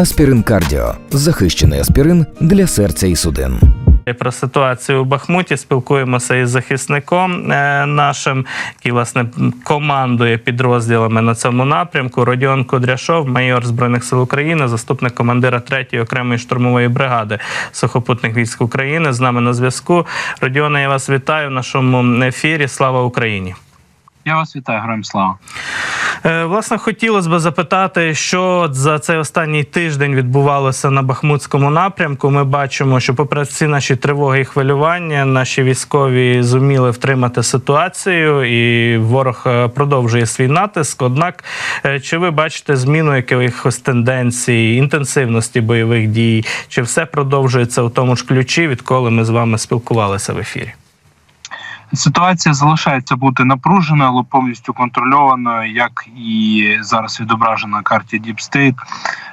Аспірин Кардіо захищений аспірин для серця і судин. Про ситуацію у Бахмуті спілкуємося із захисником е, нашим, який власне командує підрозділами на цьому напрямку. Родіон Кудряшов, майор збройних сил України, заступник командира 3-ї окремої штурмової бригади сухопутних військ України. З нами на зв'язку. Родіоне, я вас вітаю в нашому ефірі. Слава Україні! Я вас вітаю, героям слава. Е, Власне, хотілося б запитати, що за цей останній тиждень відбувалося на Бахмутському напрямку. Ми бачимо, що, попри всі наші тривоги і хвилювання, наші військові зуміли втримати ситуацію, і ворог е, продовжує свій натиск. Однак, е, чи ви бачите зміну якихось тенденцій, інтенсивності бойових дій? Чи все продовжується у тому ж ключі, відколи ми з вами спілкувалися в ефірі? Ситуація залишається бути напруженою, але повністю контрольованою, як і зараз відображено на карті.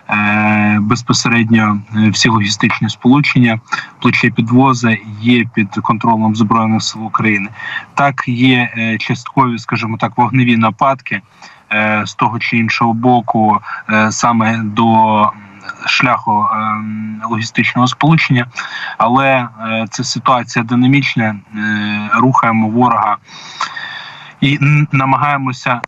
Е, Безпосередньо е, всі логістичні сполучення, плече підвози є під контролем Збройних сил України. Так є е, часткові, скажімо так, вогневі нападки е, з того чи іншого боку, саме до шляху е, логістичного сполучення, але це ситуація динамічна. е, Рухаємо ворога і намагаємося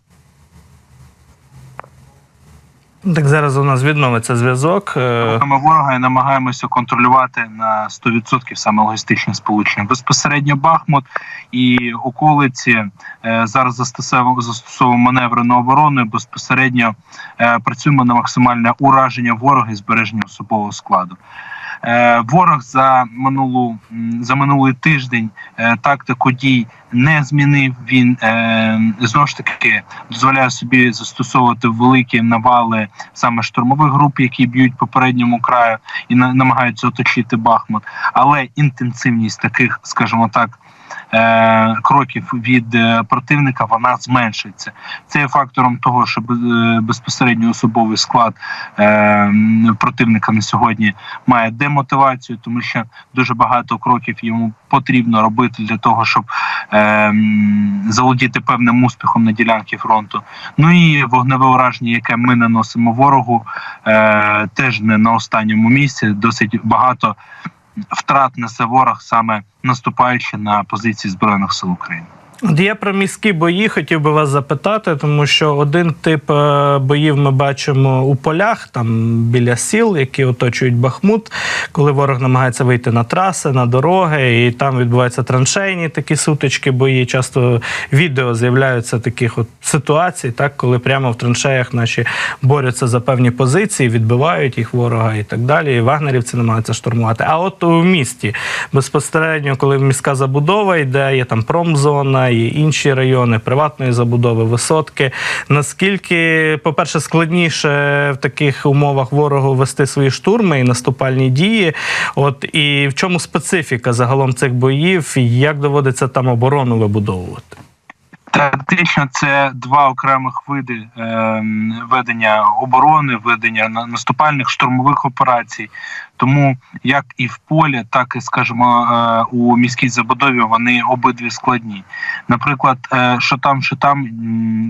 Так зараз у нас відновиться зв'язок. Ми ворога і намагаємося контролювати на 100% саме логістичне сполучення. Безпосередньо Бахмут і околиці е, зараз застосовуємо маневри на оборону. Безпосередньо е, працюємо на максимальне ураження ворога і збереження особового складу. Е, Ворог за минулу за минулий тиждень е, тактику дій не змінив. Він е, знову ж таки дозволяє собі застосовувати великі навали саме штурмових груп, які б'ють по передньому краю і на, намагаються оточити Бахмут. Але інтенсивність таких, скажімо так. Е, Кроків від е, противника вона зменшується. Це є фактором того, що е, безпосередньо особовий склад противника на сьогодні має демотивацію, тому що дуже багато кроків йому потрібно робити для того, щоб заволодіти певним успіхом на ділянці фронту. Ну і вогневе ураження, яке ми наносимо ворогу, теж не на останньому місці. Досить багато втрат несе ворог саме наступаючи на позиції збройних сил України. От я про міські бої хотів би вас запитати, тому що один тип е, боїв ми бачимо у полях, там біля сіл, які оточують Бахмут, коли ворог намагається вийти на траси, на дороги, і там відбуваються траншейні такі сутички бої. Часто відео з'являються таких от ситуацій, так коли прямо в траншеях наші борються за певні позиції, відбивають їх ворога і так далі. І вагнерівці намагаються штурмувати. А от у місті безпосередньо, коли міська забудова йде, є там промзона і інші райони приватної забудови, висотки. Наскільки, по-перше, складніше в таких умовах ворогу вести свої штурми і наступальні дії? От і в чому специфіка загалом цих боїв, як доводиться там оборону вибудовувати? Тактично це два окремих види е, ведення оборони, ведення наступальних штурмових операцій. Тому як і в полі, так і скажімо е, у міській забудові вони обидві складні. Наприклад, е, що там, що там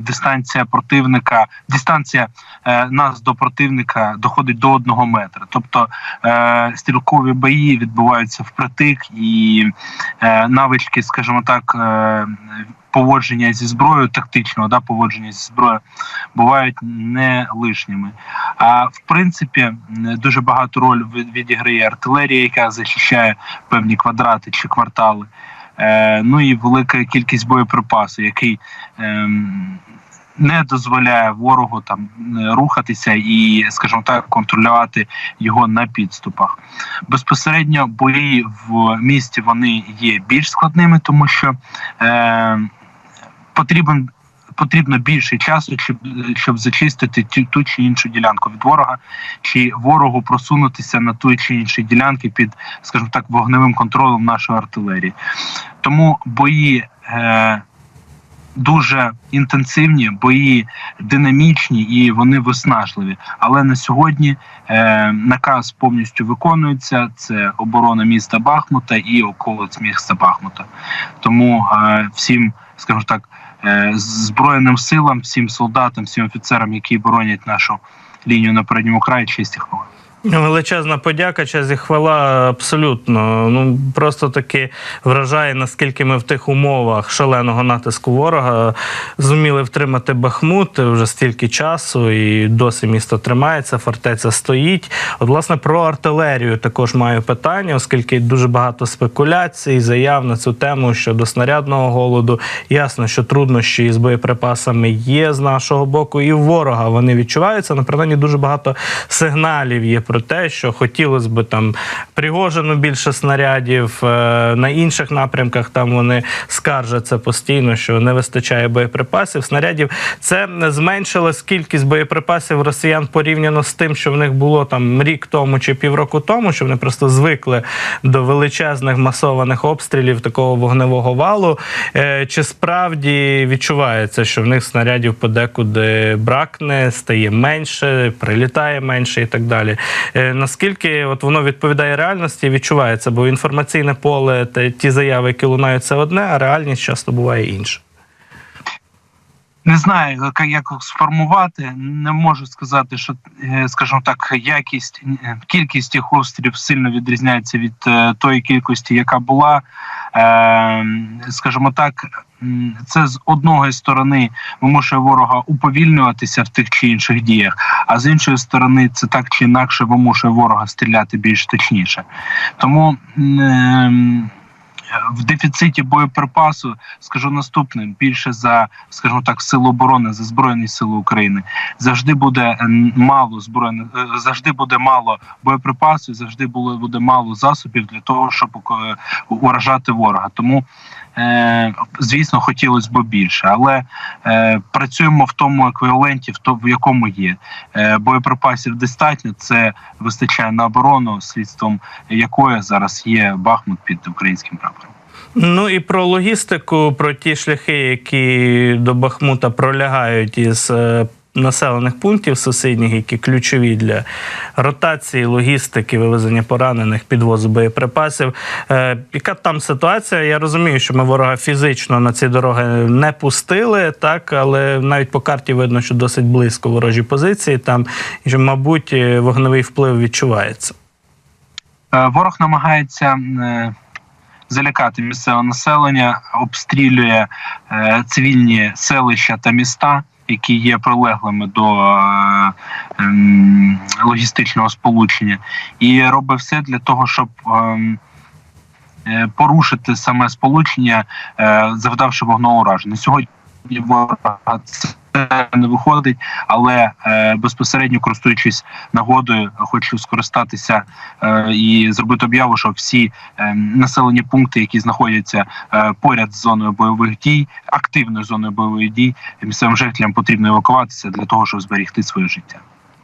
дистанція противника, дистанція е, нас до противника доходить до одного метра. Тобто е, стрілкові бої відбуваються впритик, і е, навички, скажімо так. Е, поводження зі зброєю, тактичного да, поводження зі зброєю бувають не лишніми. А в принципі, дуже багато роль відіграє артилерія, яка захищає певні квадрати чи квартали. Е, ну і велика кількість боєприпасу, який ем, не дозволяє ворогу там е, рухатися і, скажімо так, контролювати його на підступах. Безпосередньо бої в місті вони є більш складними, тому що е, потрібен. Потрібно більше часу, щоб, щоб зачистити ту, ту чи іншу ділянку від ворога, чи ворогу просунутися на ту чи інші ділянки під, скажімо так, вогневим контролем нашої артилерії. Тому бої е, дуже інтенсивні, бої динамічні і вони виснажливі. Але на сьогодні е, наказ повністю виконується. Це оборона міста Бахмута і околиць міста Бахмута. Тому е, всім, скажімо так, збройним силам, всім солдатам, всім офіцерам, які боронять нашу лінію на передньому краї, чисті хвала. Величезна подяка, честь і хвала абсолютно. Ну просто таки вражає, наскільки ми в тих умовах шаленого натиску ворога зуміли втримати Бахмут вже стільки часу, і досі місто тримається, фортеця стоїть. От, власне, про артилерію також маю питання, оскільки дуже багато спекуляцій, заяв на цю тему щодо снарядного голоду. Ясно, що труднощі з боєприпасами є з нашого боку, і ворога вони відчуваються. На принаймні дуже багато сигналів є про те, що хотілося б там Пригожину більше снарядів. е, На інших напрямках там вони скаржаться постійно, що не вистачає боєприпасів. Снарядів це зменшилась кількість боєприпасів росіян порівняно з тим, що в них було там рік тому чи півроку тому, що вони просто звикли до величезних масованих обстрілів такого вогневого валу. Е, Чи справді відчувається, що в них снарядів подекуди бракне, стає менше, прилітає менше і так далі? Е, Наскільки от воно відповідає реальності, відчувається, бо інформаційне поле та ті заяви, які лунають, це одне, а реальність часто буває інша. Не знаю, як- сформувати. Не можу сказати, що, е, скажімо так, якість кількість тих обстрілів сильно відрізняється від е, тої кількості, яка була. Е, Скажімо так, це з одної сторони вимушує ворога уповільнюватися в тих чи інших діях, а з іншої сторони, це так чи інакше вимушує ворога стріляти більш точніше. Тому. В дефіциті боєприпасу скажу наступне: більше за, скажімо так, силу оборони за збройні сили України завжди буде мало збройних, е, завжди буде мало боєприпасу, завжди буде мало засобів для того, щоб е, уражати ворога. Тому е, звісно, хотілося б більше, але е, працюємо в тому еквіваленті, в то в якому є е, боєприпасів достатньо. Це вистачає на оборону, слідством якої зараз є Бахмут під українським прапором. Ну і про логістику, про ті шляхи, які до Бахмута пролягають із е, населених пунктів сусідніх, які ключові для ротації, логістики, вивезення поранених, підвозу боєприпасів. Е, Яка там ситуація? Я розумію, що ми ворога фізично на ці дороги не пустили, так але навіть по карті видно, що досить близько ворожі позиції там, і мабуть, е, вогневий вплив відчувається. Е, Ворог намагається е, залякати місцеве населення, обстрілює цивільні селища та міста, які є прилеглими до е, ем, логістичного сполучення, і робить все для того, щоб ем, е, порушити саме сполучення, е, завдавши вогнового ураження. Сьогодні ворога це не виходить, але е, безпосередньо користуючись нагодою, хочу скористатися е, і зробити об'яву, що всі е, населені пункти, які знаходяться е, поряд з зоною бойових дій, активною зоною бойових дій, місцевим жителям потрібно евакуватися для того, щоб зберегти своє життя.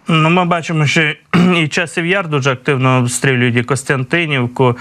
Ну, ми бачимо, що і часів яр дуже активно обстрілюють і Костянтинівку.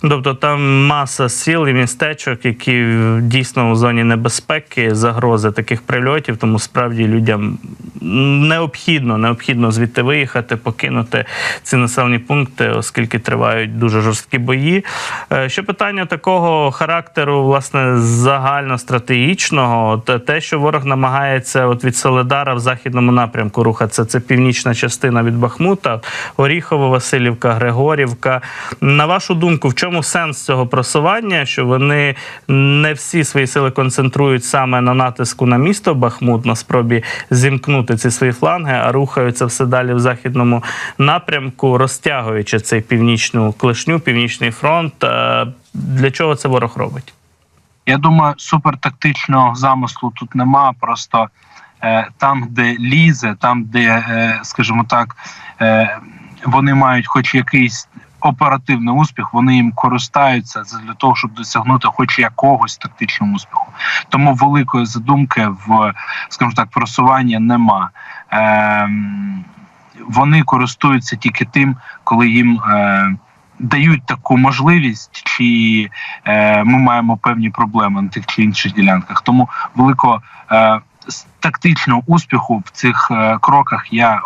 Тобто там маса сіл і містечок, які дійсно у зоні небезпеки, загрози таких прильотів. Тому справді людям необхідно, необхідно звідти виїхати, покинути ці населені пункти, оскільки тривають дуже жорсткі бої. Е, Ще питання такого характеру, власне, загальностратегічного, те, що ворог намагається от від Соледара в західному напрямку рухатися, це північна частина від Бахмута, Оріхово, Васильівка, Григорівка. На вашу думку, в чому сенс цього просування? Що вони не всі свої сили концентрують саме на натиску на місто Бахмут, на спробі зімкнути ці свої фланги, а рухаються все далі в західному напрямку, розтягуючи цей північну клешню, північний фронт. Е, Для чого це ворог робить? Я думаю, супертактичного замислу тут нема. Просто там, де лізе, там, де, е, скажімо так, е, вони мають хоч якийсь оперативний успіх, вони їм користаються для того, щоб досягнути хоч якогось тактичного успіху. Тому великої задумки в, скажімо так, просування нема. Е, вони користуються тільки тим, коли їм. Е, Дають таку можливість, чи е, ми маємо певні проблеми на тих чи інших ділянках. Тому великого е, с- тактичного успіху в цих е, кроках я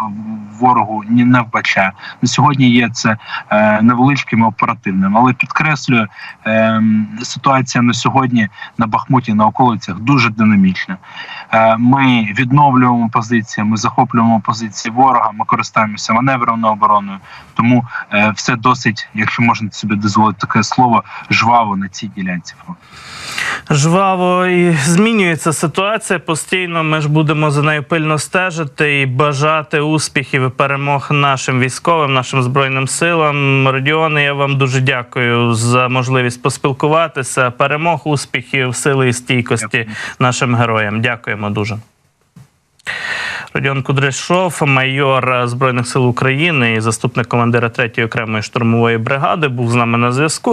ворогу ні не вбачаю. На сьогодні є це е, невеличким оперативним, але підкреслюю, е, ситуація на сьогодні на Бахмуті на околицях дуже динамічна. Ми відновлюємо позиції, ми захоплюємо позиції ворога, ми користуємося маневреною обороною. Тому все досить, якщо можна собі дозволити таке слово, жваво на цій ділянці. Жваво і змінюється ситуація постійно. Ми ж будемо за нею пильно стежити і бажати успіхів і перемог нашим військовим, нашим збройним силам. Родіоне, я вам дуже дякую за можливість поспілкуватися. Перемог, успіхів, сили і стійкості Дякую. нашим героям. Дякуємо дуже. Родіон Кудряшов, майор Збройних сил України і заступник командира 3-ї окремої штурмової бригади, був з нами на зв'язку.